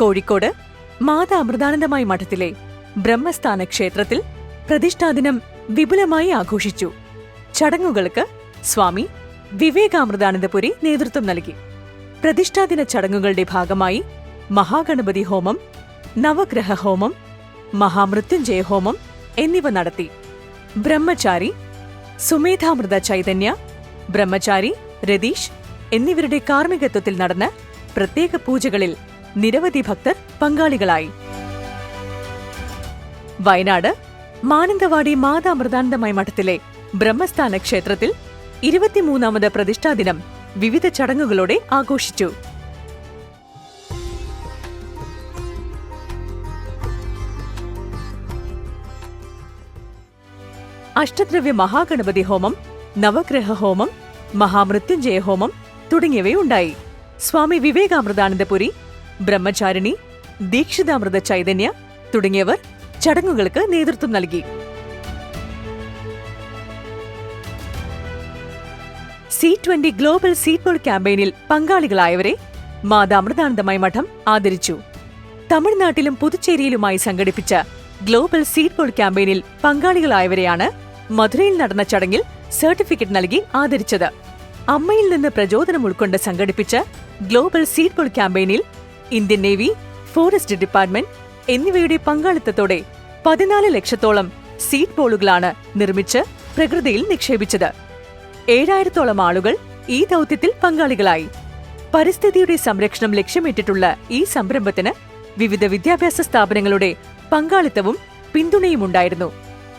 കോഴിക്കോട് മാതാ അമൃതാനന്ദമായി മഠത്തിലെ ബ്രഹ്മസ്ഥാന ക്ഷേത്രത്തിൽ പ്രതിഷ്ഠാദിനം വിപുലമായി ആഘോഷിച്ചു. ചടങ്ങുകൾക്ക് സ്വാമി വിവേകാമൃതാനന്ദപുരി നേതൃത്വം നൽകി. പ്രതിഷ്ഠാദിന ചടങ്ങുകളുടെ ഭാഗമായി മഹാഗണപതി ഹോമം നവഗ്രഹ ഹോമം മഹാമൃത്യുഞ്ജയ ഹോമം എന്നിവ നടത്തി. ബ്രഹ്മചാരി സുമേധാമൃത ചൈതന്യ ബ്രഹ്മചാരി രതീഷ് എന്നിവരുടെ കാർമ്മികത്വത്തിൽ നടന്ന പ്രത്യേക പൂജകളിൽ നിരവധി ഭക്തർ പങ്കാളികളായി. വയനാട് മാനന്തവാടി മാതാ മാതാമൃതാനന്ദമയ മഠത്തിലെ ബ്രഹ്മസ്ഥാന ക്ഷേത്രത്തിൽ ഇരുപത്തിമൂന്നാമത് പ്രതിഷ്ഠാദിനം വിവിധ ചടങ്ങുകളോടെ ആഘോഷിച്ചു. അഷ്ടദ്രവ്യ മഹാഗണപതി ഹോമം നവഗ്രഹ ഹോമം മഹാമൃത്യുഞ്ജയ ഹോമം തുടങ്ങിയവയുണ്ടായി. സ്വാമി വിവേകാമൃതാനന്ദപുരി ബ്രഹ്മചാരിണി ദീക്ഷിതാമൃത ചൈതന്യ തുടങ്ങിയവർ ചടങ്ങുകൾക്ക് നേതൃത്വം നൽകി. സി ട്വന്റി ഗ്ലോബൽ സീറ്റ്ബോൾ ക്യാമ്പയിനിൽ പങ്കാളികളായവരെ മാതാമൃതാനന്ദമയ മഠം ആദരിച്ചു. തമിഴ്നാട്ടിലും പുതുച്ചേരിയിലുമായി സംഘടിപ്പിച്ച ഗ്ലോബൽ സീറ്റ്ബോൾ ക്യാമ്പയിനിൽ പങ്കാളികളായവരെയാണ് മധുരയിൽ നടന്ന ചടങ്ങിൽ സർട്ടിഫിക്കറ്റ് നൽകി ആദരിച്ചത്. അമ്മയിൽ നിന്ന് പ്രചോദനം ഉൾക്കൊണ്ട് സംഘടിപ്പിച്ച ഗ്ലോബൽ സീറ്റ്ബോൾ ക്യാമ്പയിനിൽ ഇന്ത്യൻ നേവി ഫോറസ്റ്റ് ഡിപ്പാർട്ട്മെന്റ് എന്നിവയുടെ പങ്കാളിത്തത്തോടെ പതിനാല് ലക്ഷത്തോളം സീഡ് ബോളുകളാണ് നിർമ്മിച്ച് പ്രകൃതിയിൽ നിക്ഷേപിച്ചത്. ഏഴായിരത്തോളം ആളുകൾ ഈ ദൗത്യത്തിൽ പങ്കാളികളായി. പരിസ്ഥിതിയുടെ സംരക്ഷണം ലക്ഷ്യമിട്ടിട്ടുള്ള ഈ സംരംഭത്തിന് വിവിധ വിദ്യാഭ്യാസ സ്ഥാപനങ്ങളുടെ പങ്കാളിത്തവും പിന്തുണയും ഉണ്ടായിരുന്നു.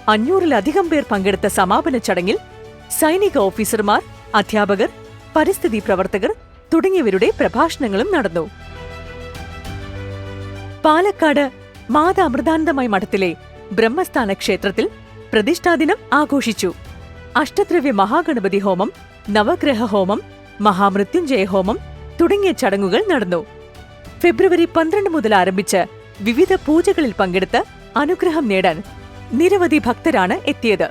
അഞ്ഞൂറിലധികം പേർ പങ്കെടുത്ത സമാപന ചടങ്ങിൽ സൈനിക ഓഫീസർമാർ അധ്യാപകർ പരിസ്ഥിതി പ്രവർത്തകർ തുടങ്ങിയവരുടെ പ്രഭാഷണങ്ങളും നടന്നു. പാലക്കാട് മാതാ അമൃതാനന്ദമയ മഠത്തിലെ ബ്രഹ്മസ്ഥാന ക്ഷേത്രത്തിൽ പ്രതിഷ്ഠാദിനം ആഘോഷിച്ചു. അഷ്ടദ്രവ്യ മഹാഗണപതി ഹോമം നവഗ്രഹ ഹോമം മഹാമൃത്യുഞ്ജയ ഹോമം തുടങ്ങിയ ചടങ്ങുകൾ നടന്നു. ഫെബ്രുവരി പന്ത്രണ്ട് മുതൽ ആരംഭിച്ച് വിവിധ പൂജകളിൽ പങ്കെടുത്ത് അനുഗ്രഹം നേടാൻ നിരവധി ഭക്തരാണ് എത്തിയത്.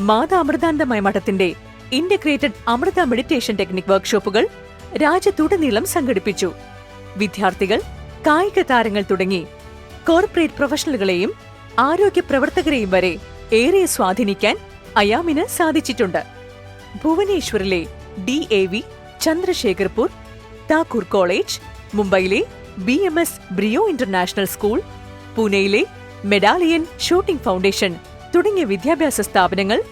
മാതാ അമൃതാനന്ദമയ മഠത്തിന്റെ ഇന്റഗ്രേറ്റഡ് അമൃത മെഡിറ്റേഷൻ ടെക്നിക് വർക്ക്ഷോപ്പുകൾ രാജ്യത്തുടനീളം സംഘടിപ്പിച്ചു. വിദ്യാർത്ഥികൾ കായിക താരങ്ങൾ തുടങ്ങി കോർപ്പറേറ്റ് പ്രൊഫഷണലുകളെയും ആരോഗ്യ പ്രവർത്തകരെയും വരെ ഏറെ സ്വാധീനിക്കാൻ അയാമിന് സാധിച്ചിട്ടുണ്ട്. ഭുവനേശ്വറിലെ D A V Chandrasekharpur Thakur college മുംബൈയിലെ B M S Brio international school പൂനെയിലെ മെഡാലിയൻ ഷൂട്ടിംഗ് ഫൗണ്ടേഷൻ തുടങ്ങിയ വിദ്യാഭ്യാസ സ്ഥാപനങ്ങൾ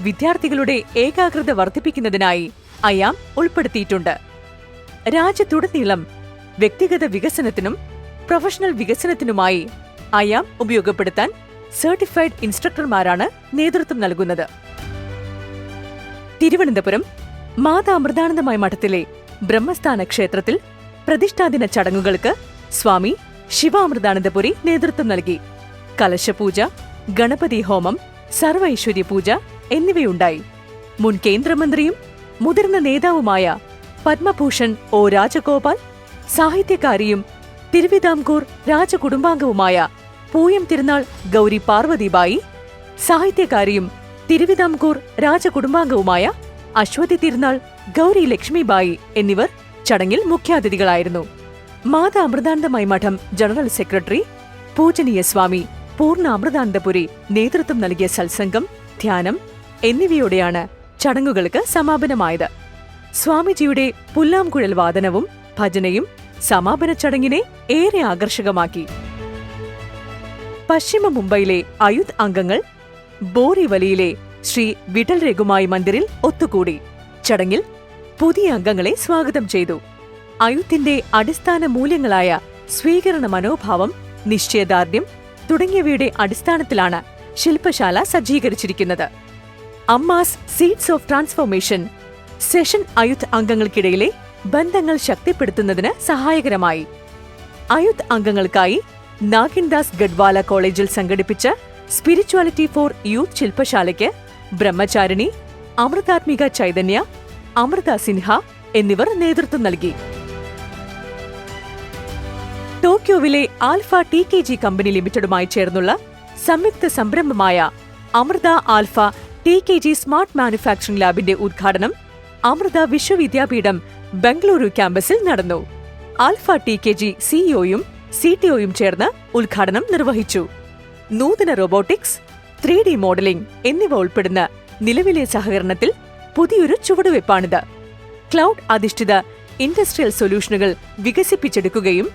വിദ്യാർത്ഥികളുടെ ഏകാഗ്രത വർദ്ധിപ്പിക്കുന്നതിനായി അയാം ഉൾപ്പെടുത്തിയിട്ടുണ്ട്. രാജ്യത്തുടനീളം വ്യക്തിഗത വികസനത്തിനും പ്രൊഫഷണൽ വികസനത്തിനുമായി അയാം ഉപയോഗപ്പെടുത്താൻ സർട്ടിഫൈഡ് ഇൻസ്ട്രക്ടർമാരാണ് നേതൃത്വം നൽകുന്നത്. തിരുവനന്തപുരം മാതാ അമൃതാനന്ദമായ മഠത്തിലെ ബ്രഹ്മസ്ഥാന ക്ഷേത്രത്തിൽ പ്രതിഷ്ഠാദിന ചടങ്ങുകൾക്ക് സ്വാമി ശിവാമൃതാനന്ദപുരി നേതൃത്വം നൽകി. കലശപൂജ ഗണപതി ഹോമം സർവൈശ്വര്യ പൂജ എന്നിവയുണ്ടായി. മുൻ കേന്ദ്രമന്ത്രിയും മുതിർന്ന നേതാവുമായ പത്മഭൂഷൺ ഒ രാജഗോപാൽ സാഹിത്യകാരിയും തിരുവിതാംകൂർ രാജകുടുംബാംഗവുമായ പൂയം തിരുനാൾ ഗൗരി പാർവതിബായി സാഹിത്യകാരിയും തിരുവിതാംകൂർ രാജകുടുംബാംഗവുമായ അശ്വതി തിരുനാൾ ഗൗരി ലക്ഷ്മിബായി എന്നിവർ ചടങ്ങിൽ മുഖ്യാതിഥികളായിരുന്നു. മാതാ അമൃതാനന്ദമയി മഠം ജനറൽ സെക്രട്ടറി പൂജനീയ സ്വാമി പൂർണ അമൃതാനന്ദപുരി നേതൃത്വം നൽകിയ സത്സംഗം ധ്യാനം എന്നിവയോടെയാണ് ചടങ്ങുകൾക്ക് സമാപനമായത്. സ്വാമിജിയുടെ പുല്ലാംകുഴൽ വാദനവും ഭജനയും സമാപന ചടങ്ങിനെ ഏറെ ആകർഷകമാക്കി. പശ്ചിമ മുംബൈയിലെ അയുത് അംഗങ്ങൾ ബോറിവലിയിലെ ശ്രീ വിഠൽ രഘുമായി മന്ദിറിൽ ഒത്തുകൂടി. ചടങ്ങിൽ പുതിയ അംഗങ്ങളെ സ്വാഗതം ചെയ്തു. അയുത്തിന്റെ അടിസ്ഥാന മൂല്യങ്ങളായ സ്വീകരണ മനോഭാവം നിശ്ചയദാർഢ്യം തുടങ്ങിയവയുടെ അടിസ്ഥാനത്തിലാണ് ശില്പശാല സജ്ജീകരിച്ചിരിക്കുന്നത്. Amma's seeds of transformation session AYUDH അംഗങ്ങൾക്കിടയിലെ ബന്ധങ്ങൾ ശക്തിപ്പെടുത്തുന്നതിന് സഹായകരമായി. അയുത് അംഗങ്ങൾക്കായി നാഗിൻദാസ് ഗഡ്വാല കോളേജിൽ സംഘടിപ്പിച്ച സ്പിരിച്വാലിറ്റി ഫോർ യൂത്ത് ശില്പശാലയ്ക്ക് ബ്രഹ്മചാരിണി അമൃതാത്മിക ചൈതന്യ അമൃത സിൻഹ എന്നിവർ നേതൃത്വം നൽകി. ടോക്കിയോവിലെ Alfa T K G company ലിമിറ്റഡുമായി ചേർന്നുള്ള സംയുക്ത സംരംഭമായ Amrita Alfa T K G smart manufacturing ലാബിന്റെ ഉദ്ഘാടനം അമൃത വിശ്വവിദ്യാപീഠം ബംഗളൂരു ക്യാമ്പസിൽ നടന്നു. ആൽഫ ടി കെ ജി സിഇഒയും സി ടി ഒയും ചേർന്ന് ഉദ്ഘാടനം നിർവഹിച്ചു. നൂതന റോബോട്ടിക്സ് ത്രീ ഡി മോഡലിംഗ് എന്നിവ ഉൾപ്പെടുന്ന നിലവിലെ സഹകരണത്തിൽ പുതിയൊരു ചുവടുവയ്പ്പാണിത് ക്ലൗഡ് അധിഷ്ഠിത ഇൻഡസ്ട്രിയൽ സൊല്യൂഷനുകൾ വികസിപ്പിച്ചെടുക്കുകയും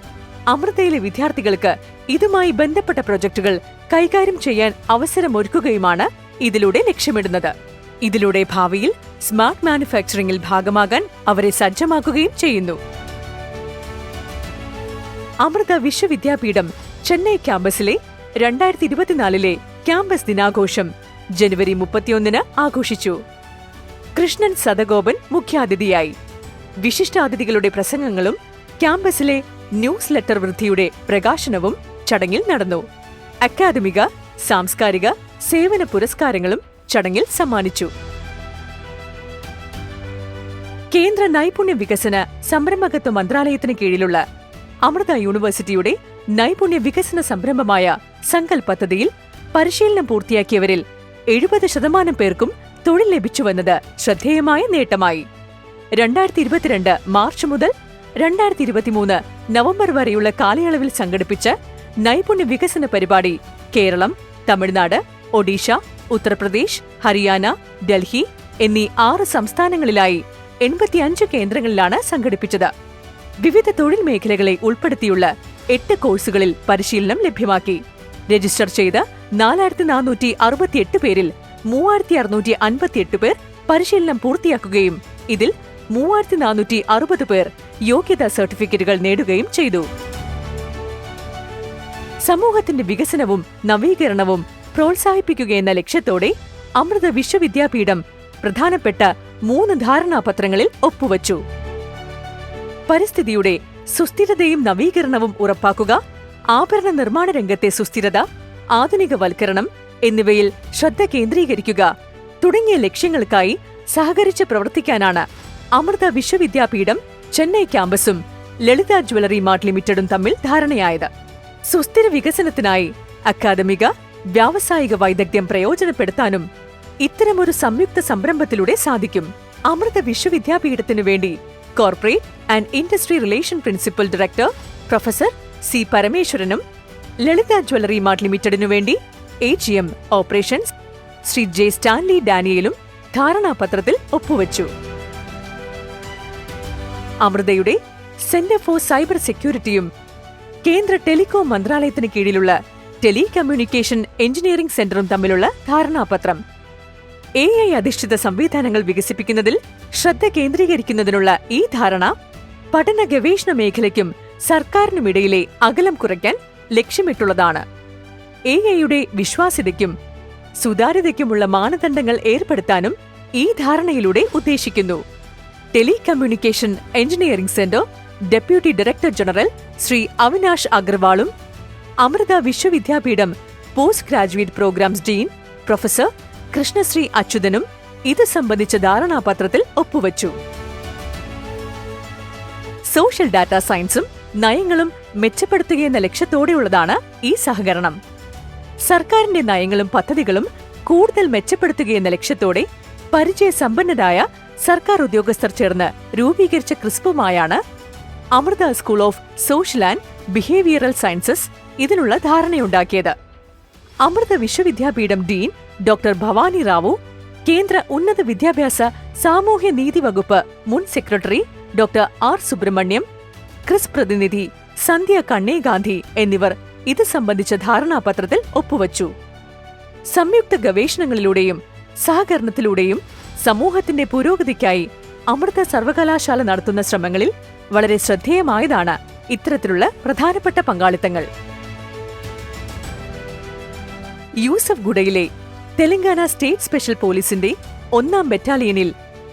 അമൃതയിലെ വിദ്യാർത്ഥികൾക്ക് ഇതുമായി ബന്ധപ്പെട്ട പ്രൊജക്ടുകൾ കൈകാര്യം ചെയ്യാൻ അവസരമൊരുക്കുകയുമാണ് ഇതിലൂടെ ലക്ഷ്യമിടുന്നത്. ഇതിലൂടെ ഭാവിയിൽ സ്മാർട്ട് മാനുഫാക്ചറിംഗിൽ ഭാഗമാകാൻ അവരെ സജ്ജമാക്കുകയും ചെയ്യുന്നു. അമൃത വിശ്വവിദ്യാപീഠം ചെന്നൈ ക്യാമ്പസിലെ രണ്ടായിരത്തി ഇരുപത്തിനാലിലെ ക്യാമ്പസ് ദിനാഘോഷം ജനുവരി മുപ്പത്തിയൊന്നിന് ആഘോഷിച്ചു. കൃഷ്ണൻ സദഗോപൻ മുഖ്യാതിഥിയായി. വിശിഷ്ടാതിഥികളുടെ പ്രസംഗങ്ങളും ക്യാമ്പസിലെ ന്യൂസ് ലെറ്റർ വൃദ്ധിയുടെ പ്രകാശനവും ചടങ്ങിൽ നടന്നു. അക്കാദമിക സാംസ്കാരിക സേവന പുരസ്കാരങ്ങളും ചടങ്ങിൽ സമ്മാനിച്ചു. കേന്ദ്ര നൈപുണ്യ വികസന സംരംഭകത്വ മന്ത്രാലയത്തിന് കീഴിലുള്ള അമൃത യൂണിവേഴ്സിറ്റിയുടെ നൈപുണ്യ വികസന സംരംഭമായ സങ്കൽ പദ്ധതിയിൽ പരിശീലനം പൂർത്തിയാക്കിയവരിൽ എഴുപത് ശതമാനം പേർക്കും തൊഴിൽ ലഭിച്ചുവെന്നത് ശ്രദ്ധേയമായ നേട്ടമായി. രണ്ടായിരത്തി ഇരുപത്തിരണ്ട് മാർച്ച് മുതൽ രണ്ടായിരത്തി ഇരുപത്തിമൂന്ന് നവംബർ വരെയുള്ള കാലയളവിൽ സംഘടിപ്പിച്ച നൈപുണ്യ വികസന പരിപാടി കേരളം തമിഴ്നാട് ഒഡീഷ ഉത്തർപ്രദേശ് ഹരിയാന ഡൽഹി എന്നീ ആറ് സംസ്ഥാനങ്ങളിലായി എൺപത്തിയഞ്ച് കേന്ദ്രങ്ങളിലാണ് സംഘടിപ്പിച്ചത്. വിവിധ തൊഴിൽ മേഖലകളെ ഉൾപ്പെടുത്തിയുള്ള എട്ട് കോഴ്സുകളിൽ പരിശീലനം ലഭ്യമാക്കി. രജിസ്റ്റർ ചെയ്ത നാലായിരത്തി നാനൂറ്റി അറുപത്തിയെട്ട് പേരിൽ മൂവായിരത്തി അറുന്നൂറ്റി അൻപത്തിയെട്ട് പേർ പരിശീലനം പൂർത്തിയാക്കുകയും ഇതിൽ മൂവായിരത്തി നാനൂറ്റി അറുപത് പേർ യോഗ്യതാ സർട്ടിഫിക്കറ്റുകൾ നേടുകയും ചെയ്തു. സമൂഹത്തിന്റെ വികസനവും നവീകരണവും പ്രോത്സാഹിപ്പിക്കുകയെന്ന ലക്ഷ്യത്തോടെ അമൃത വിശ്വവിദ്യാപീഠം പ്രധാനപ്പെട്ട മൂന്ന് ധാരണാപത്രങ്ങളിൽ ഒപ്പുവച്ചു. പരിസ്ഥിതിയുടെ സുസ്ഥിരതയും നവീകരണവും ഉറപ്പാക്കുക ആഭരണ നിർമ്മാണ രംഗത്തെ സുസ്ഥിരത ആധുനികവൽക്കരണം എന്നിവയിൽ ശ്രദ്ധ കേന്ദ്രീകരിക്കുക തുടങ്ങിയ ലക്ഷ്യങ്ങൾക്കായി സഹകരിച്ച് പ്രവർത്തിക്കാനാണ് അമൃത വിശ്വവിദ്യാപീഠം ചെന്നൈ ക്യാമ്പസും ലളിത ജ്വല്ലറി മാർട്ട് ലിമിറ്റഡും തമ്മിൽ ധാരണയായത്. സുസ്ഥിര വികസനത്തിനായി അക്കാദമിക വ്യാവസായിക വൈദഗ്ധ്യം പ്രയോജനപ്പെടുത്താനും ഇത്തരമൊരു സംയുക്ത സംരംഭത്തിലൂടെ സാധിക്കും. അമൃത വിശ്വവിദ്യാപീഠത്തിനു വേണ്ടി corporate and industry relation principal director professor C പരമേശ്വരനും Lalitha jewellery mart ലിമിറ്റഡിനു വേണ്ടി A G M operations Shri J Stanley ഡാനിയലും ധാരണാപത്രത്തിൽ ഒപ്പുവച്ചു. അമൃതയുടെ സെന്റർ ഫോർ സൈബർ സെക്യൂരിറ്റിയും കേന്ദ്ര ടെലികോം മന്ത്രാലയത്തിന് കീഴിലുള്ള ടെലികമ്മ്യൂണിക്കേഷൻ എഞ്ചിനീയറിംഗ് സെന്ററും തമ്മിലുള്ള ധാരണാപത്രം എ ഐ അധിഷ്ഠിത സംവിധാനങ്ങൾ വികസിപ്പിക്കുന്നതിൽ ശ്രദ്ധ കേന്ദ്രീകരിക്കുന്നതിനുള്ള ഈ ധാരണ പഠന ഗവേഷണ മേഖലയ്ക്കും സർക്കാരിനുമിടയിലെ അകലം കുറയ്ക്കാൻ ലക്ഷ്യമിട്ടുള്ളതാണ്. എ ഐയുടെ വിശ്വാസ്യതയ്ക്കും സുതാര്യതയ്ക്കുമുള്ള മാനദണ്ഡങ്ങൾ ഏർപ്പെടുത്താനും ഈ ധാരണയിലൂടെ ഉദ്ദേശിക്കുന്നു. Telecommunication engineering centre deputy director general Shri Avinash അഗർവാളും Amrita Vishwa Vidyapeetham post graduate programs dean professor Krishnashree അച്യുതനും ഇത് സംബന്ധിച്ച ധാരണാപത്രത്തിൽ ഒപ്പുവച്ചു. സോഷ്യൽ ഡാറ്റ സയൻസും നയങ്ങളും മെച്ചപ്പെടുത്തുകയെന്ന ലക്ഷ്യത്തോടെയുള്ളതാണ് ഈ സഹകരണം. സർക്കാരിന്റെ നയങ്ങളും പദ്ധതികളും കൂടുതൽ മെച്ചപ്പെടുത്തുകയെന്ന ലക്ഷ്യത്തോടെ പരിചയസമ്പന്നരായ സർക്കാർ ഉദ്യോഗസ്ഥർ ചേർന്ന് രൂപീകരിച്ച ക്രിസ്പുമായാണ് Amrita school of social and behavioural sciences ഇതിനുള്ള ധാരണയുണ്ടാക്കിയത്. അമൃത വിശ്വവിദ്യാപീഠം ഡീൻ ഡോക്ടർ ഭവാനി റാവു കേന്ദ്ര ഉന്നത വിദ്യാഭ്യാസ സാമൂഹ്യ നീതി വകുപ്പ് മുൻ secretary doctor R Subrahmanyam CRISP പ്രതിനിധി സന്ധ്യ കണ്ണേഗാന്ധി എന്നിവർ ഇത് സംബന്ധിച്ച ധാരണാപത്രത്തിൽ ഒപ്പുവച്ചു. സംയുക്ത ഗവേഷണങ്ങളിലൂടെയും സഹകരണത്തിലൂടെയും സമൂഹത്തിന്റെ പുരോഗതിക്കായി അമൃത സർവകലാശാല നടത്തുന്ന ശ്രമങ്ങളിൽ വളരെ ശ്രദ്ധേയമായതാണ് ഇത്തരത്തിലുള്ള പ്രധാനപ്പെട്ട പങ്കാളിത്തങ്ങൾ. യൂസഫ് ഗുഡയിലെ തെലങ്കാന സ്റ്റേറ്റ് സ്പെഷ്യൽ പോലീസിന്റെ ഒന്നാം ബറ്റാലിയനിൽ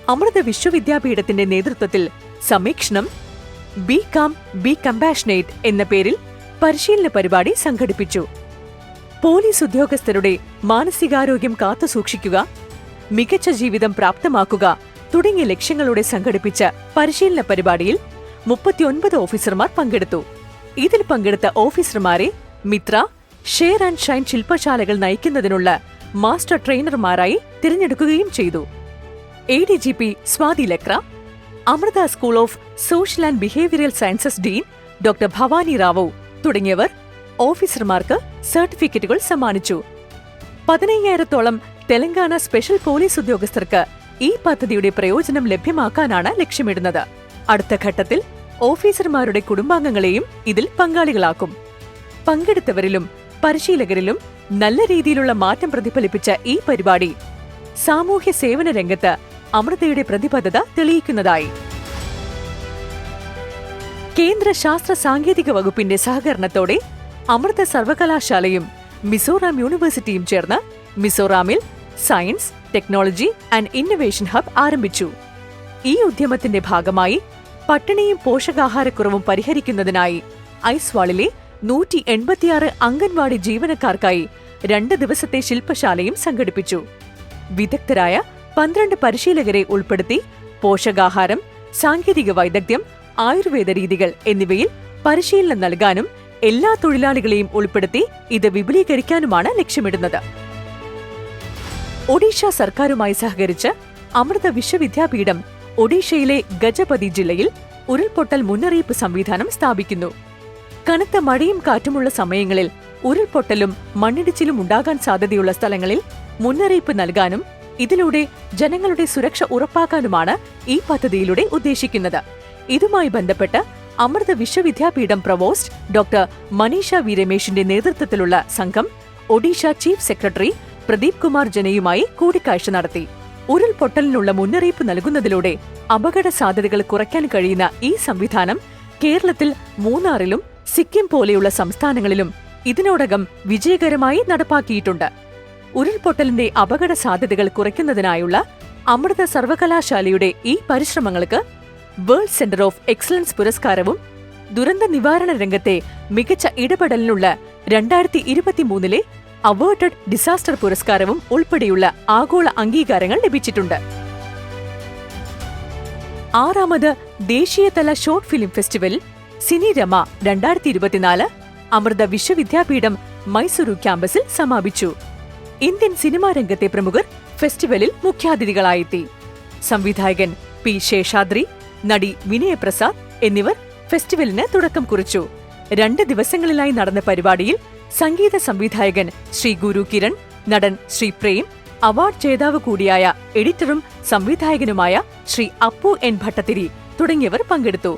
അമൃത വിശ്വവിദ്യാപീഠത്തിന്റെ നേതൃത്വത്തിൽ Sameekshanam be calm be compassionate എന്ന പേരിൽ പരിശീലന പരിപാടി സംഘടിപ്പിച്ചു. പോലീസ് ഉദ്യോഗസ്ഥരുടെ മാനസികാരോഗ്യം കാത്തുസൂക്ഷിക്കുക മികച്ച ജീവിതം പ്രാപ്തമാക്കുക തുടങ്ങിയ ലക്ഷ്യങ്ങളോടെ സംഘടിപ്പിച്ച പരിശീലന പരിപാടിയിൽ മുപ്പത്തിയൊൻപത് ഓഫീസർമാർ പങ്കെടുത്തു. ഇതിൽ പങ്കെടുത്ത ഓഫീസർമാരെ മിത്ര ഷെയർ ആൻഡ് ഷൈൻ ശില്പശാലകൾ നയിക്കുന്നതിനുള്ള മാസ്റ്റർ ട്രെയിനർമാരായി തിരഞ്ഞെടുക്കുകയും ചെയ്തു. A D G P Swathi Lakra Amrita school of social and behavioural sciences dean doctor Bhavani Rao തുടങ്ങിയവർ ഓഫീസർമാർക്ക് സർട്ടിഫിക്കറ്റുകൾ സമ്മാനിച്ചു. പതിനയ്യായിരത്തോളം തെലങ്കാന സ്പെഷ്യൽ പോലീസ് ഉദ്യോഗസ്ഥർക്ക് ഈ പദ്ധതിയുടെ പ്രയോജനം ലഭ്യമാക്കാനാണ് ലക്ഷ്യമിടുന്നത്. അടുത്ത ഘട്ടത്തിൽ ഓഫീസർമാരുടെ കുടുംബാംഗങ്ങളെയും ഇതിൽ പങ്കാളികളാക്കും. പങ്കെടുത്തവരിലും പരിശീലകരിലും നല്ല രീതിയിലുള്ള മാറ്റം പ്രതിഫലിപ്പിച്ച ഈ പരിപാടി സാമൂഹ്യ സേവന രംഗത്ത് അമൃതയുടെ പ്രതിബദ്ധത തെളിയിക്കുന്നതായി. കേന്ദ്ര ശാസ്ത്ര സാങ്കേതിക വകുപ്പിന്റെ സഹകരണത്തോടെ അമൃത സർവകലാശാലയും മിസോറാം യൂണിവേഴ്സിറ്റിയും ചേർന്ന് മിസോറാമിൽ science technology and innovation hub ആരംഭിച്ചു. ഈ ഉദ്യമത്തിന്റെ ഭാഗമായി പട്ടിണിയും പോഷകാഹാരക്കുറവും പരിഹരിക്കുന്നതിനായി ഐസ്വാളിലെ നൂറ്റി എൺപത്തിയാറ് അംഗൻവാടി ജീവനക്കാർക്കായി രണ്ട് ദിവസത്തെ ശില്പശാലയും സംഘടിപ്പിച്ചു. വിദഗ്ധരായ പന്ത്രണ്ട് പരിശീലകരെ ഉൾപ്പെടുത്തി പോഷകാഹാരം സാങ്കേതിക വൈദഗ്ധ്യം ആയുർവേദ രീതികൾ എന്നിവയിൽ പരിശീലനം നൽകാനും എല്ലാ തൊഴിലാളികളെയും ഉൾപ്പെടുത്തി ഇത് വിപുലീകരിക്കാനുമാണ് ലക്ഷ്യമിടുന്നത്. ഒഡീഷ സർക്കാരുമായി സഹകരിച്ച് അമൃത വിശ്വവിദ്യാപീഠം ഒഡീഷയിലെ ഗജപതി ജില്ലയിൽ ഉരുൾപൊട്ടൽ മുന്നറിയിപ്പ് സംവിധാനം സ്ഥാപിക്കുന്നു. കനത്ത മഴയും കാറ്റുമുള്ള സമയങ്ങളിൽ ഉരുൾപൊട്ടലും മണ്ണിടിച്ചിലും ഉണ്ടാകാൻ സാധ്യതയുള്ള സ്ഥലങ്ങളിൽ മുന്നറിയിപ്പ് നൽകാനും ഇതിലൂടെ ജനങ്ങളുടെ സുരക്ഷ ഉറപ്പാക്കാനുമാണ് ഈ പദ്ധതിയിലൂടെ ഉദ്ദേശിക്കുന്നത്. ഇതുമായി ബന്ധപ്പെട്ട് Amrita Vishwa Vidyapeetham provost doctor Maneesha V രമേശിന്റെ നേതൃത്വത്തിലുള്ള സംഘം ഒഡീഷ ചീഫ് സെക്രട്ടറി പ്രദീപ് കുമാർ ജനയുമായി കൂടിക്കാഴ്ച നടത്തി. ഉരുൾപൊട്ടലിനുള്ള മുന്നറിയിപ്പ് നൽകുന്നതിലൂടെ അപകട സാധ്യതകൾ കുറയ്ക്കാൻ കഴിയുന്ന ഈ സംവിധാനം കേരളത്തിൽ മൂന്നാറിലും സിക്കിം പോലെയുള്ള സംസ്ഥാനങ്ങളിലും ഇതിനോടകം വിജയകരമായി നടപ്പാക്കിയിട്ടുണ്ട്. ഉരുൾപൊട്ടലിന്റെ അപകട സാധ്യതകൾ കുറയ്ക്കുന്നതിനായുള്ള അമൃത സർവകലാശാലയുടെ ഈ പരിശ്രമങ്ങൾക്ക് വേൾഡ് സെന്റർ ഓഫ് എക്സലൻസ് പുരസ്കാരവും ദുരന്ത നിവാരണ രംഗത്തെ മികച്ച ഇടപെടലിനുള്ള രണ്ടായിരത്തി ഇരുപത്തിമൂന്നിലെ അവേർട്ടഡ് ഡിസാസ്റ്റർ പുരസ്കാരവും ഉൾപ്പെടെയുള്ള ആഗോള അംഗീകാരങ്ങൾ ലഭിച്ചിട്ടുണ്ട്. ആറാമത് ദേശീയതല short film festival Sini Rama രണ്ടായിരത്തി ഇരുപത്തിനാല് അമൃത വിശ്വവിദ്യാപീഠം മൈസൂരു ക്യാമ്പസിൽ സമാപിച്ചു. ഇന്ത്യൻ സിനിമാ രംഗത്തെ പ്രമുഖർ ഫെസ്റ്റിവലിൽ മുഖ്യാതിഥികളായെത്തി. സംവിധായകൻ പി ശേഷാദ്രി നടി വിനയപ്രസാദ് എന്നിവർ ഫെസ്റ്റിവലിന് തുടക്കം കുറിച്ചു. രണ്ട് ദിവസങ്ങളിലായി നടന്ന പരിപാടിയിൽ സംഗീത സംവിധായകൻ ശ്രീ ഗുരു കിരൺ നടൻ ശ്രീ പ്രേം അവാർഡ് ജേതാവ് കൂടിയായ എഡിറ്ററും സംവിധായകനുമായ ശ്രീ അപ്പു എൻ ഭട്ടത്തിരി തുടങ്ങിയവർ പങ്കെടുത്തു.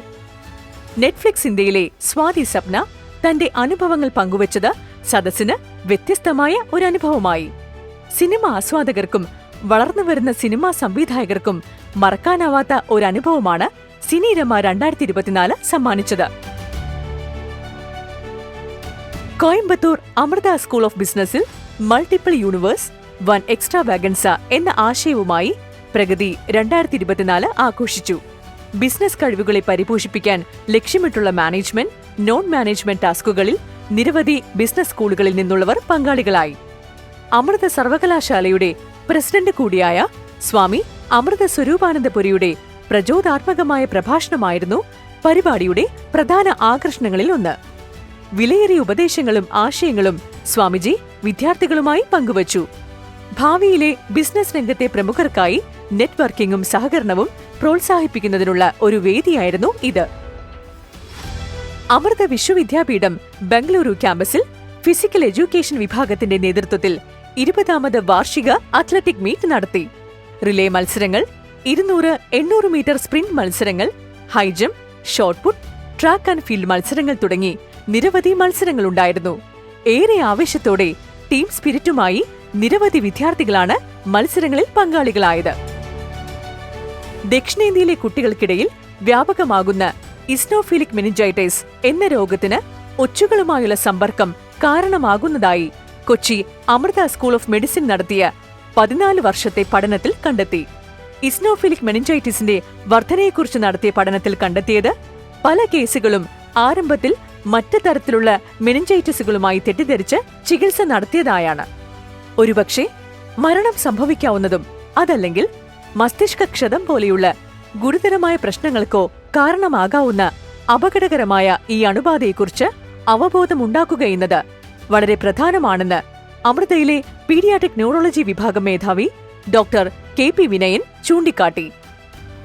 നെറ്റ്ഫ്ലിക്സ് ഇന്ത്യയിലെ സ്വാതി സപ്ന തന്റെ അനുഭവങ്ങൾ പങ്കുവച്ചത് സദസ്സിന് വ്യത്യസ്തമായ ഒരു അനുഭവമായി സിനിമ ആസ്വാദകർക്കും വളർന്നു വരുന്ന സിനിമാ സംവിധായകർക്കും മറക്കാനാവാത്ത ഒരു അനുഭവമാണ് സിനിരമ രണ്ടായിരത്തി ഇരുപത്തിനാല് സമ്മാനിച്ചത്. കോയമ്പത്തൂർ അമൃത സ്കൂൾ ഓഫ് ബിസിനസിൽ multiple universe one extravaganza എന്ന ആശയവുമായി പ്രഗതി രണ്ടായിരത്തി ഇരുപത്തിനാല് ആഘോഷിച്ചു. ബിസിനസ് കഴിവുകളെ പരിപോഷിപ്പിക്കാൻ ലക്ഷ്യമിട്ടുള്ള മാനേജ്മെന്റ് നോൺ മാനേജ്മെന്റ് ടാസ്കുകളിൽ നിരവധി ബിസിനസ് സ്കൂളുകളിൽ നിന്നുള്ളവർ പങ്കാളികളായി. അമൃത സർവകലാശാലയുടെ പ്രസിഡന്റ് കൂടിയായ സ്വാമി അമൃത സ്വരൂപാനന്ദപുരിയുടെ പ്രചോദാത്മകമായ പ്രഭാഷണമായിരുന്നു പരിപാടിയുടെ പ്രധാന ആകർഷണങ്ങളിൽ ഒന്ന്. വിലയേറിയ ഉപദേശങ്ങളും ആശയങ്ങളും സ്വാമിജി വിദ്യാർത്ഥികളുമായി പങ്കുവച്ചു. ഭാവിയിലെ ബിസിനസ് രംഗത്തെ പ്രമുഖർക്കായി നെറ്റ്വർക്കിംഗും സഹകരണവും പ്രോത്സാഹിപ്പിക്കുന്നതിനുള്ള ഒരു വേദിയായിരുന്നു ഇത്. അമൃത വിശ്വവിദ്യാപീഠം ബംഗളൂരു ക്യാമ്പസിൽ ഫിസിക്കൽ എഡ്യൂക്കേഷൻ വിഭാഗത്തിന്റെ നേതൃത്വത്തിൽ ഇരുപതാമത് വാർഷിക അത്ലറ്റിക് മീറ്റ് നടത്തി. റിലേ മത്സരങ്ങൾ ഇരുന്നൂറ് എണ്ണൂറ് മീറ്റർ സ്പ്രിന്റ് മത്സരങ്ങൾ high jump shot put track and field മത്സരങ്ങൾ തുടങ്ങി നിരവധി മത്സരങ്ങളുണ്ടായിരുന്നു. ഏറെ ആവേശത്തോടെ ടീം സ്പിരിറ്റുമായി നിരവധി വിദ്യാർത്ഥികളാണ് മത്സരങ്ങളിൽ പങ്കാളികളായത്. ദക്ഷിണേന്ത്യയിലെ കുട്ടികൾക്കിടയിൽ വ്യാപകമാകുന്ന ഇസ്നോഫിലിക് മെനിഞ്ചൈറ്റൈസ് എന്ന രോഗത്തിന് ഒച്ചുകളുമായുള്ള സമ്പർക്കം കാരണമാകുന്നതായി Kochi Amrita school of medicine നടത്തിയ പതിനാല് വർഷത്തെ പഠനത്തിൽ കണ്ടെത്തി. ഇസ്നോഫിലിക് മെനിഞ്ചൈറ്റിസിന്റെ വർധനയെക്കുറിച്ച് നടത്തിയ പഠനത്തിൽ കണ്ടെത്തിയത് പല കേസുകളും ആരംഭത്തിൽ മറ്റു തരത്തിലുള്ള മെനിഞ്ചൈറ്റിസുകളുമായി തെറ്റിദ്ധരിച്ച് ചികിത്സ നടത്തിയതായാണ്. ഒരുപക്ഷെ മരണം സംഭവിക്കാവുന്നതും അതല്ലെങ്കിൽ മസ്തിഷ്കക്ഷതം പോലെയുള്ള ഗുരുതരമായ പ്രശ്നങ്ങൾക്കോ കാരണമാകാവുന്ന അപകടകരമായ ഈ അണുബാധയെക്കുറിച്ച് അവബോധമുണ്ടാക്കുകയെന്നത് വളരെ പ്രധാനമാണെന്ന് അമൃതയിലെ പീഡിയാട്രിക് ന്യൂറോളജി വിഭാഗം മേധാവി ഡോക്ടർ കെ പി വിനയൻ ചൂണ്ടിക്കാട്ടി.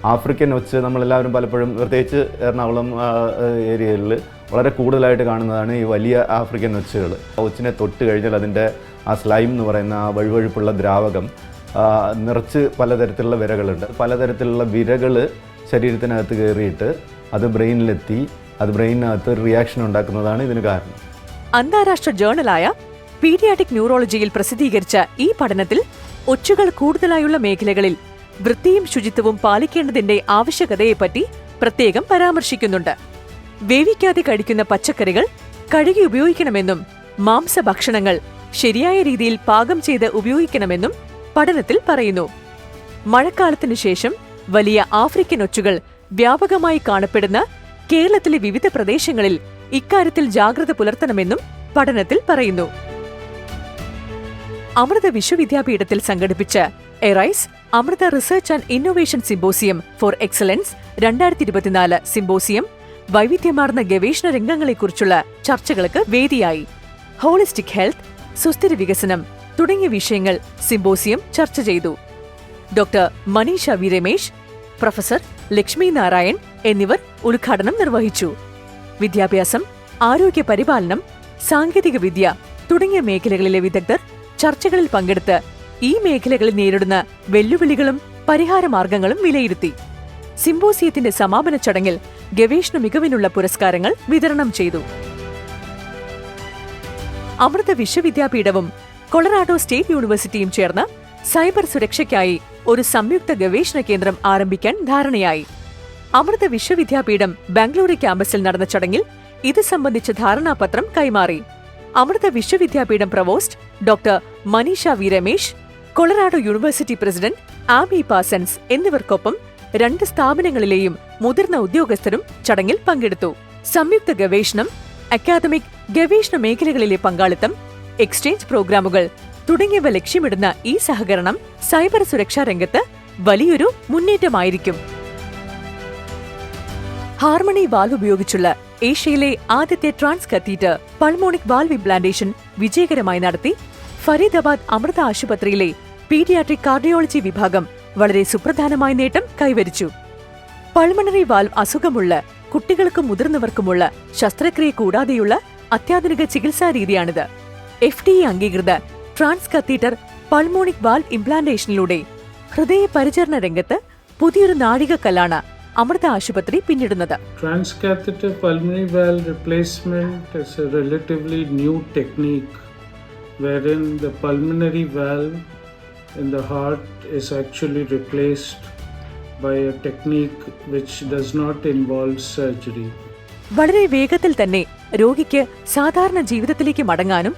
ആഫ്രിക്കൻ ഒച്ച് നമ്മളെല്ലാവരും പലപ്പോഴും പ്രത്യേകിച്ച് എറണാകുളം ഏരിയയിൽ വളരെ കൂടുതലായിട്ട് കാണുന്നതാണ് ഈ വലിയ ആഫ്രിക്കൻ ഒച്ചുകൾ ഒച്ചിനെ തൊട്ട് കഴിഞ്ഞാൽ അതിന്റെ ആ സ്ലൈം എന്ന് പറയുന്ന ആ വഴുവഴുപ്പുള്ള ദ്രാവകം നിറച്ച് പലതരത്തിലുള്ള വിരകളുണ്ട്. പലതരത്തിലുള്ള വിരകൾ ശരീരത്തിനകത്ത് കയറിയിട്ട് അത് ബ്രെയിനിലെത്തി അത് ബ്രെയിനിനകത്ത് റിയാക്ഷൻ ഉണ്ടാക്കുന്നതാണ് ഇതിന് കാരണം. അന്താരാഷ്ട്ര ജേണലായ പീഡിയാറ്റിക് ന്യൂറോളജിയിൽ പ്രസിദ്ധീകരിച്ച ഈ പഠനത്തിൽ ഒച്ചുകൾ കൂടുതലായുള്ള മേഖലകളിൽ വൃത്തിയും ശുചിത്വവും പാലിക്കേണ്ടതിന്റെ ആവശ്യകതയെപ്പറ്റി പ്രത്യേകം പരാമർശിക്കുന്നുണ്ട്. വേവിക്കാതെ കഴിക്കുന്ന പച്ചക്കറികൾ കഴുകി ഉപയോഗിക്കണമെന്നും മാംസഭക്ഷണങ്ങൾ ശരിയായ രീതിയിൽ പാകം ചെയ്ത് ഉപയോഗിക്കണമെന്നും പഠനത്തിൽ പറയുന്നു. മഴക്കാലത്തിനു ശേഷം വലിയ ആഫ്രിക്കൻ ഒച്ചുകൾ വ്യാപകമായി കാണപ്പെടുന്ന കേരളത്തിലെ വിവിധ പ്രദേശങ്ങളിൽ ഇക്കാര്യത്തിൽ ജാഗ്രത പുലർത്തണമെന്നും പഠനത്തിൽ പറയുന്നു. അമൃത വിശ്വവിദ്യാപീഠത്തിൽ സംഘടിപ്പിച്ച Arise Amrita research and innovation symposium for excellence രണ്ടായിരത്തി ഇരുപത്തിനാല് സിംബോസിയം വൈവിധ്യമാർന്ന ഗവേഷണ രംഗങ്ങളെക്കുറിച്ചുള്ള ചർച്ചകൾക്ക് വേദിയായി. ഹോളിസ്റ്റിക് ഹെൽത്ത് സുസ്ഥിര വികസനം തുടങ്ങിയ വിഷയങ്ങൾ സിംബോസിയം ചർച്ച ചെയ്തു. Doctor Maneesha V Ramesh professor Lakshmi Narayan എന്നിവർ ഉദ്ഘാടനം നിർവഹിച്ചു. വിദ്യാഭ്യാസം ആരോഗ്യ പരിപാലനം സാങ്കേതിക വിദ്യ തുടങ്ങിയ മേഖലകളിലെ വിദഗ്ധർ ചർച്ചകളിൽ പങ്കെടുത്ത് ഈ മേഖലകളിൽ നേരിടുന്ന വെല്ലുവിളികളും പരിഹാര പരിഹാരമാർഗങ്ങളും വിലയിരുത്തി. സിംബോസിയത്തിന്റെ സമാപന ചടങ്ങിൽ ഗവേഷണ മികവിനുള്ള പുരസ്കാരങ്ങൾ വിതരണം ചെയ്തു. അമൃത വിശ്വവിദ്യാപീഠവും കൊളറാഡോ സ്റ്റേറ്റ് യൂണിവേഴ്സിറ്റിയും ചേർന്ന് സൈബർ സുരക്ഷയ്ക്കായി ഒരു സംയുക്ത ഗവേഷണ കേന്ദ്രം ആരംഭിക്കാൻ ധാരണയായി. അമൃത വിശ്വവിദ്യാപീഠം ബാംഗ്ലൂരു ക്യാമ്പസിൽ നടന്ന ചടങ്ങിൽ ഇത് സംബന്ധിച്ച ധാരണാപത്രം കൈമാറി. Amrita Vishwa Vidyapeetham provost doctor Maneesha V Ramesh Colorado university president Amy Parsons എന്നിവർക്കൊപ്പം രണ്ട് സ്ഥാപനങ്ങളിലെയും മുതിർന്ന ഉദ്യോഗസ്ഥരും ചടങ്ങിൽ പങ്കെടുത്തു. സംയുക്ത ഗവേഷണം അക്കാദമിക് ഗവേഷണ മേഖലകളിലെ പങ്കാളിത്തം എക്സ്ചേഞ്ച് പ്രോഗ്രാമുകൾ തുടങ്ങിയവ ലക്ഷ്യമിടുന്ന ഈ സഹകരണം സൈബർ സുരക്ഷാ രംഗത്ത് വലിയൊരു മുന്നേറ്റമായിരിക്കും. ഹാർമണി വാൽവ് ഉപയോഗിച്ചുള്ള ഏഷ്യയിലെ ആദ്യത്തെ trans catheter pulmonic valve implantation വിജയകരമായി നടത്തി ഫരീദാബാദ് അമൃത ആശുപത്രിയിലെ പീഡിയാട്രിക് കാർഡിയോളജി വിഭാഗം വളരെ സുപ്രധാനമായ നേട്ടം കൈവരിച്ചു. പൾമണറി വാൽവ് അസുഖമുള്ള കുട്ടികൾക്കും മുതിർന്നവർക്കുമുള്ള ശസ്ത്രക്രിയ കൂടാതെയുള്ള അത്യാധുനിക ചികിത്സാ രീതിയാണിത്. എഫ് ഡി എ അംഗീകൃത ട്രാൻസ് കത്തീറ്റർ പൾമോണിക് വാൽവ് ഇംപ്ലാന്റേഷനിലൂടെ ഹൃദയ പരിചരണ രംഗത്ത് പുതിയൊരു നാഴിക കല്ലാണ് അമൃത ആശുപത്രി പിന്നിടുന്നത്. Transcatheter pulmonary valve replacement a relatively new technique wherein the pulmonary valve in the heart is actually replaced by a technique which does not involve surgery വളരെ വേഗത്തിൽ തന്നെ രോഗിക്ക് സാധാരണ ജീവിതത്തിലേക്ക് മടങ്ങാനും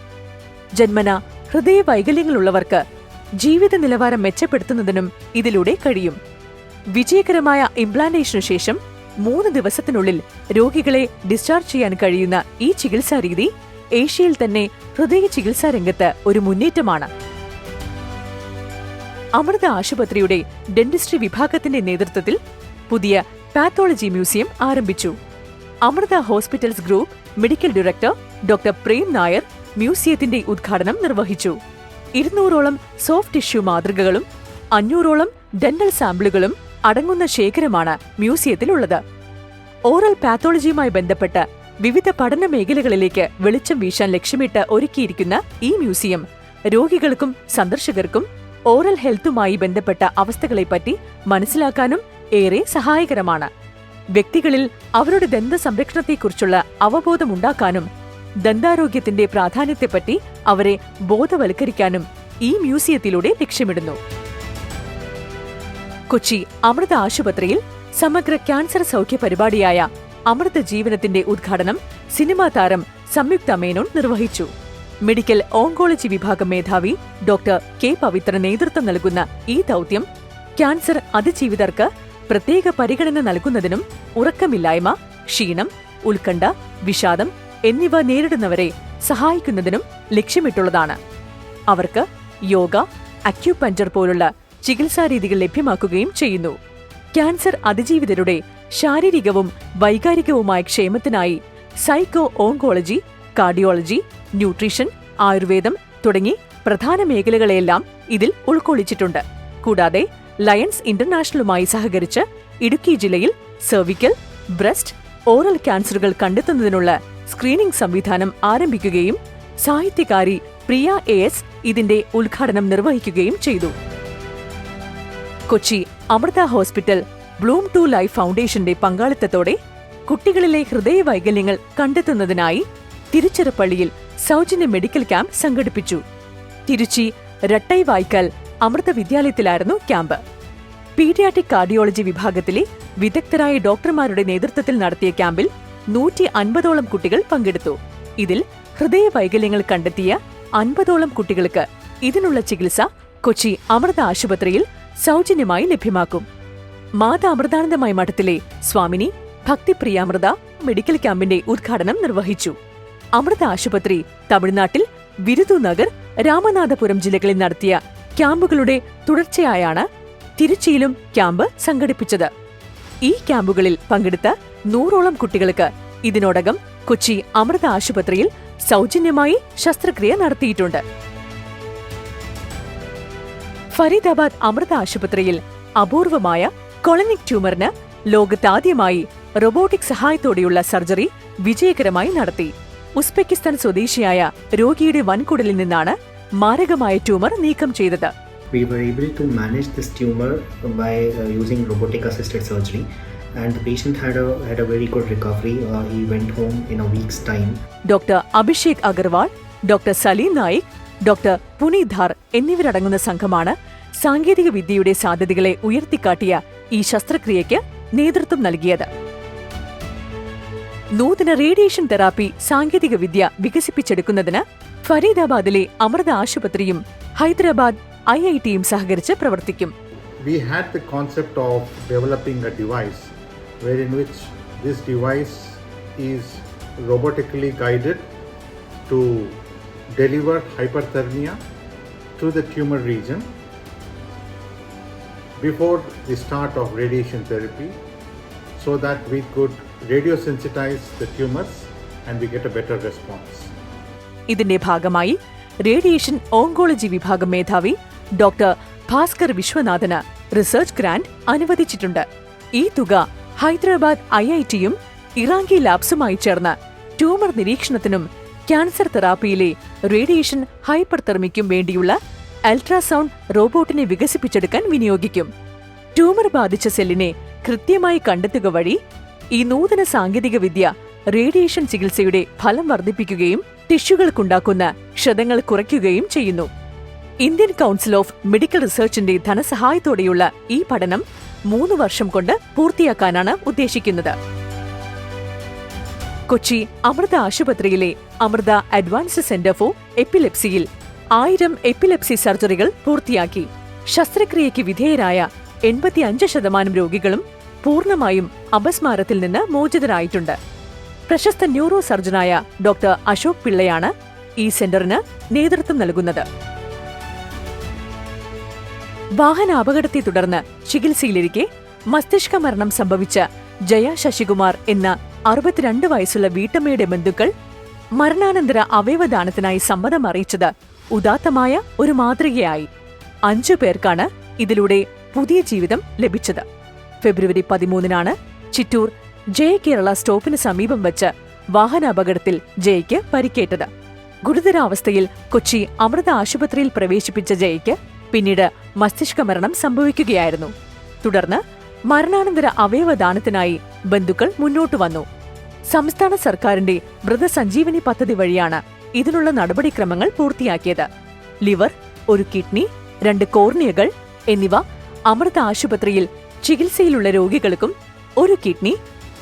ജന്മന ഹൃദയ വൈകല്യങ്ങളുള്ളവർക്ക് ജീവിത നിലവാരം മെച്ചപ്പെടുത്തുന്നതിനും ഇതിലൂടെ കഴിയും. വിജയകരമായ ഇംപ്ലാന്റേഷനു ശേഷം മൂന്ന് ദിവസത്തിനുള്ളിൽ രോഗികളെ ഡിസ്ചാർജ് ചെയ്യാൻ കഴിയുന്ന ഈ ചികിത്സാ രീതി ഏഷ്യയിൽ തന്നെ ഹൃദയ ചികിത്സാ രംഗത്ത് ഒരു മുന്നേറ്റമാണ്. അമൃത ആശുപത്രിയുടെ ഡെന്റിസ്ട്രി വിഭാഗത്തിന്റെ നേതൃത്വത്തിൽ പുതിയ പാത്തോളജി മ്യൂസിയം ആരംഭിച്ചു. Amrita hospitals group medical director doctor Prem Nair മ്യൂസിയത്തിന്റെ ഉദ്ഘാടനം നിർവഹിച്ചു. ഇരുന്നൂറോളം സോഫ്റ്റ് ടിഷ്യൂ മാതൃകകളും അഞ്ഞൂറോളം ഡെന്റൽ സാമ്പിളുകളും അടങ്ങുന്ന ശേഖരമാണ് മ്യൂസിയത്തിലുള്ളത്. ഓറൽ പാത്തോളജിയുമായി ബന്ധപ്പെട്ട് വിവിധ പഠന മേഖലകളിലേക്ക് വെളിച്ചം വീശാൻ ലക്ഷ്യമിട്ട് ഒരുക്കിയിരിക്കുന്ന ഈ മ്യൂസിയം രോഗികൾക്കും സന്ദർശകർക്കും ഓറൽ ഹെൽത്തുമായി ബന്ധപ്പെട്ട അവസ്ഥകളെപ്പറ്റി മനസ്സിലാക്കാനും ഏറെ സഹായകരമാണ്. വ്യക്തികളിൽ അവരുടെ ദന്ത സംരക്ഷണത്തെക്കുറിച്ചുള്ള അവബോധമുണ്ടാക്കാനും ദന്താരോഗ്യത്തിന്റെ പ്രാധാന്യത്തെപ്പറ്റി അവരെ ബോധവൽക്കരിക്കാനും ഈ മ്യൂസിയത്തിലൂടെ ലക്ഷ്യമിടുന്നു. കൊച്ചി അമൃത ആശുപത്രിയിൽ സമഗ്ര ക്യാൻസർ സൗഖ്യ പരിപാടിയായ അമൃത ജീവനത്തിന്റെ ഉദ്ഘാടനം സിനിമാ താരം സംയുക്ത മേനോൻ നിർവഹിച്ചു. മെഡിക്കൽ ഓങ്കോളജി വിഭാഗം മേധാവി ഡോക്ടർ കെ പവിത്ര നേതൃത്വം നൽകുന്ന ഈ ദൗത്യം ക്യാൻസർ അതിജീവിതർക്ക് പ്രത്യേക പരിഗണന നൽകുന്നതിനും ഉറക്കമില്ലായ്മ ക്ഷീണം ഉത്കണ്ഠ വിഷാദം എന്നിവ നേരിടുന്നവരെ സഹായിക്കുന്നതിനും ലക്ഷ്യമിട്ടുള്ളതാണ്. അവർക്ക് യോഗ അക്യുപഞ്ചർ പോലുള്ള ചികിത്സാ രീതികൾ ലഭ്യമാക്കുകയും ചെയ്യുന്നു. ക്യാൻസർ അതിജീവിതരുടെ ശാരീരികവും വൈകാരികവുമായ ക്ഷേമത്തിനായി സൈക്കോ ഓങ്കോളജി കാർഡിയോളജി ന്യൂട്രീഷൻ ആയുർവേദം തുടങ്ങി പ്രധാന മേഖലകളെല്ലാം ഇതിൽ ഉൾക്കൊള്ളിച്ചിട്ടുണ്ട്. കൂടാതെ ലയൺസ് ഇന്റർനാഷണലുമായി സഹകരിച്ച് ഇടുക്കി ജില്ലയിൽ സെർവിക്കൽ ബ്രസ്റ്റ് ഓറൽ ക്യാൻസറുകൾ കണ്ടെത്തുന്നതിനുള്ള സ്ക്രീനിംഗ് സംവിധാനം ആരംഭിക്കുകയും സാഹിത്യകാരി പ്രിയ എ എസ് ഇതിന്റെ ഉദ്ഘാടനം നിർവഹിക്കുകയും ചെയ്തു. Kochi Amrita hospital bloom to life ഫൗണ്ടേഷന്റെ പങ്കാളിത്തത്തോടെ കുട്ടികളിലെ ഹൃദയവൈകല്യങ്ങൾ കണ്ടെത്തുന്നതിനായി തിരുച്ചിറപ്പള്ളിയിൽ സൗജന്യ മെഡിക്കൽ ക്യാമ്പ് സംഘടിപ്പിച്ചു. തിരുച്ചി രട്ടൈ വായ്ക്കൽ അമൃത വിദ്യാലയത്തിലായിരുന്നു ക്യാമ്പ്. പീഡിയാട്രിക് കാർഡിയോളജി വിഭാഗത്തിലെ വിദഗ്ധരായ ഡോക്ടർമാരുടെ നേതൃത്വത്തിൽ നടത്തിയ ക്യാമ്പിൽ നൂറ്റി അൻപതോളം കുട്ടികൾ പങ്കെടുത്തു. ഇതിൽ ഹൃദയ വൈകല്യങ്ങൾ കണ്ടെത്തിയ അൻപതോളം കുട്ടികൾക്ക് ഇതിനുള്ള ചികിത്സ കൊച്ചി അമൃത ആശുപത്രിയിൽ സൗജന്യമായി ലഭ്യമാക്കും. മാതാ അമൃതാനന്ദമായി മഠത്തിലെ സ്വാമിനി ഭക്തിപ്രിയാമൃത മെഡിക്കൽ ക്യാമ്പിന്റെ ഉദ്ഘാടനം നിർവഹിച്ചു. അമൃത ആശുപത്രി തമിഴ്നാട്ടിൽ വിരുദുനഗർ രാമനാഥപുരം ജില്ലകളിൽ നടത്തിയ ക്യാമ്പുകളുടെ തുടർച്ചയായാണ് തിരുച്ചിയിലും ക്യാമ്പ് സംഘടിപ്പിച്ചത്. ഈ ക്യാമ്പുകളിൽ പങ്കെടുത്ത നൂറോളം കുട്ടികൾക്ക് ഇതിനോടകം കൊച്ചി അമൃത ആശുപത്രിയിൽ സൗജന്യമായി ശസ്ത്രക്രിയ നടത്തിയിട്ടുണ്ട്. ഫരീദാബാദ് അമൃത ആശുപത്രിയിൽ അപൂർവമായ കൊളനിക് ട്യൂമറിന് ലോകത്താദ്യമായി റോബോട്ടിക് സഹായത്തോടെയുള്ള സർജറി വിജയകരമായി നടത്തി. ഉസ്ബെക്കിസ്ഥാൻ സ്വദേശിയായ രോഗിയുടെ വൻകുടലിൽ നിന്നാണ് മാരകമായ ട്യൂമർ നീക്കം ചെയ്തത്. We were able to manage this tumor by uh, using robotic assisted surgery. And the patient had a had a very good recovery. Uh, he went home in a week's time. Doctor Abhishek Agarwal doctor Salim Naik doctor Puneet Dhar എന്നിവരടങ്ങുന്ന സംഘമാണ് സാങ്കേതിക വിദ്യയുടെ സാധ്യതകളെ ഉയർത്തിക്കാട്ടിയ ഈ ശസ്ത്രക്രിയയ്ക്ക് നേതൃത്വം നൽകിയത്. നൂതന റേഡിയേഷൻ തെറാപ്പി സാങ്കേതിക വിദ്യ വികസിപ്പിച്ചെടുക്കുന്നതിന് ഫരീദാബാദിലെ അമൃത ആശുപത്രിയും ഹൈദരാബാദ് ഐ ഐ ടിയും സഹകരിച്ച് പ്രവർത്തിക്കും. We had the concept of developing a device wherein which this device is robotically guided to deliver hyperthermia to the tumor region before the start of radiation therapy so that we could radiosensitize the tumors and we get a better response. ഇതിന്റെ ഭാഗമായി radiation oncology വിഭാഗം മേധാവി doctor Bhaskar വിശ്വനാഥന് research grant അനുവദിച്ചിട്ടുണ്ട് ഈ തുക Hyderabad I I ടിയും ഇറാങ്കി ലാബ്സുമായി ചേർന്ന് ട്യൂമർ നിരീക്ഷണത്തിനും ക്യാൻസർ തെറാപ്പിയിലെ റേഡിയേഷൻ ഹൈപ്പർ തെർമിക്കും വേണ്ടിയുള്ള അൾട്രാസൗണ്ട് റോബോട്ടിനെ വികസിപ്പിച്ചെടുക്കാൻ വിനിയോഗിക്കും. ട്യൂമർ ബാധിച്ച സെല്ലിനെ കൃത്യമായി കണ്ടെത്തുക വഴി ഈ നൂതന സാങ്കേതിക വിദ്യ റേഡിയേഷൻ ചികിത്സയുടെ ഫലം വർദ്ധിപ്പിക്കുകയും ടിഷ്യൂകൾക്കുണ്ടാക്കുന്ന ക്ഷതങ്ങൾ കുറയ്ക്കുകയും ചെയ്യുന്നു. ഇന്ത്യൻ കൗൺസിൽ ഓഫ് മെഡിക്കൽ റിസർച്ചിന്റെ ധനസഹായത്തോടെയുള്ള ഈ പഠനം മൂന്ന് വർഷം കൊണ്ട് പൂർത്തിയാക്കാനാണ് ഉദ്ദേശിക്കുന്നത്. കൊച്ചി അമൃത ആശുപത്രിയിലെ അമൃത അഡ്വാൻസ്ഡ് സെന്റർ ഫോർ എപ്പിലെപ്സിയിൽ ആയിരം എപ്പിലെപ്സി സർജറികൾ പൂർത്തിയാക്കി. ശസ്ത്രക്രിയയ്ക്ക് വിധേയരായ എൺപത്തിയഞ്ച് ശതമാനം രോഗികളും പൂർണമായും അപസ്മാരത്തിൽ നിന്ന് മോചിതരായിട്ടുണ്ട്. പ്രശസ്ത ന്യൂറോ സർജനായ ഡോക്ടർ അശോക് പിള്ളയാണ് ഈ സെന്ററിന് നേതൃത്വം നൽകുന്നത്. വാഹന അപകടത്തെ തുടർന്ന് ചികിത്സയിലിരിക്കെ മസ്തിഷ്ക മരണം സംഭവിച്ച ജയ ശശികുമാർ എന്ന അറുപത്തിരണ്ട് വയസ്സുള്ള വീട്ടമ്മയുടെ ബന്ധുക്കൾ മരണാനന്തര അവയവദാനത്തിനായി സമ്മതം അറിയിച്ചത് ഉദാത്തമായ ഒരു മാതൃകയായി. അഞ്ചു പേർക്കാണ് ഇതിലൂടെ പുതിയ ജീവിതം ലഭിച്ചത്. ഫെബ്രുവരി പതിമൂന്നിനാണ് ചിറ്റൂർ ജയ കേരള സ്റ്റോപ്പിന് സമീപം വച്ച് വാഹനാപകടത്തിൽ ജയയ്ക്ക് പരിക്കേറ്റത്. ഗുരുതരാവസ്ഥയിൽ കൊച്ചി അമൃത ആശുപത്രിയിൽ പ്രവേശിപ്പിച്ച ജയയ്ക്ക് പിന്നീട് മസ്തിഷ്ക മരണം സംഭവിക്കുകയായിരുന്നു. തുടർന്ന് മരണാനന്തര അവയവദാനത്തിനായി ബന്ധുക്കൾ മുന്നോട്ടു വന്നു. സംസ്ഥാന സർക്കാരിന്റെ മൃതസഞ്ജീവനി പദ്ധതി വഴിയാണ് ഇതിനുള്ള നടപടിക്രമങ്ങൾ പൂർത്തിയാക്കിയത്. ലിവർ ഒരു കിഡ്നി രണ്ട് കോർണിയകൾ എന്നിവ അമൃത ആശുപത്രിയിൽ ചികിത്സയിലുള്ള രോഗികൾക്കും ഒരു കിഡ്നി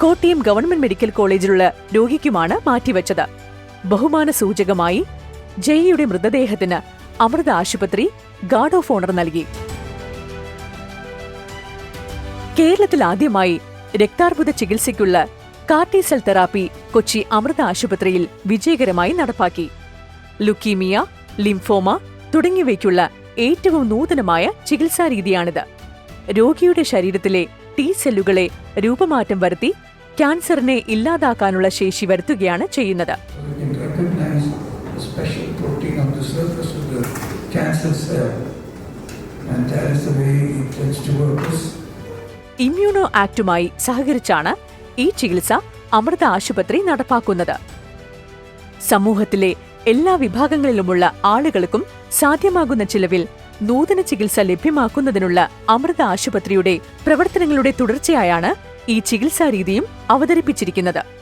കോട്ടയം ഗവൺമെന്റ് മെഡിക്കൽ കോളേജിലുള്ള രോഗിക്കുമാണ് മാറ്റിവച്ചത്. ബഹുമാന സൂചകമായി ജയയുടെ മൃതദേഹത്തിന് അമൃത ആശുപത്രി ഗാർഡ് ഓഫ് ഓണർ നൽകി. കേരളത്തിൽ ആദ്യമായി രക്താർബുദ ചികിത്സയ്ക്കുള്ള CAR T cell therapy Kochi Amrita ആശുപത്രിയിൽ വിജയകരമായി നടപ്പാക്കി. ലുക്കീമിയ ലിംഫോമ തുടങ്ങിയവയ്ക്കുള്ള ഏറ്റവും നൂതനമായ ചികിത്സാരീതിയാണിത് രോഗിയുടെ ശരീരത്തിലെ ടി സെല്ലുകളെ രൂപമാറ്റം വരുത്തി ക്യാൻസറിനെ ഇല്ലാതാക്കാനുള്ള ശേഷി വരുത്തുകയാണ് ചെയ്യുന്നത് We can recognize a special protein on the surface of the cancer cell, and that is the way it tends to work. This ഇമ്മ്യൂണോ ആക്ടുമായി സഹകരിച്ചാണ് ഈ ചികിത്സ അമൃത ആശുപത്രി നടപ്പാക്കുന്നത്. സമൂഹത്തിലെ എല്ലാ വിഭാഗങ്ങളിലുമുള്ള ആളുകൾക്കും സാധ്യമാകുന്ന ചിലവിൽ നൂതന ചികിത്സ ലഭ്യമാക്കുന്നതിനുള്ള അമൃത ആശുപത്രിയുടെ പ്രവർത്തനങ്ങളുടെ തുടർച്ചയായാണ് ഈ ചികിത്സാ രീതിയും അവതരിപ്പിച്ചിരിക്കുന്നത്.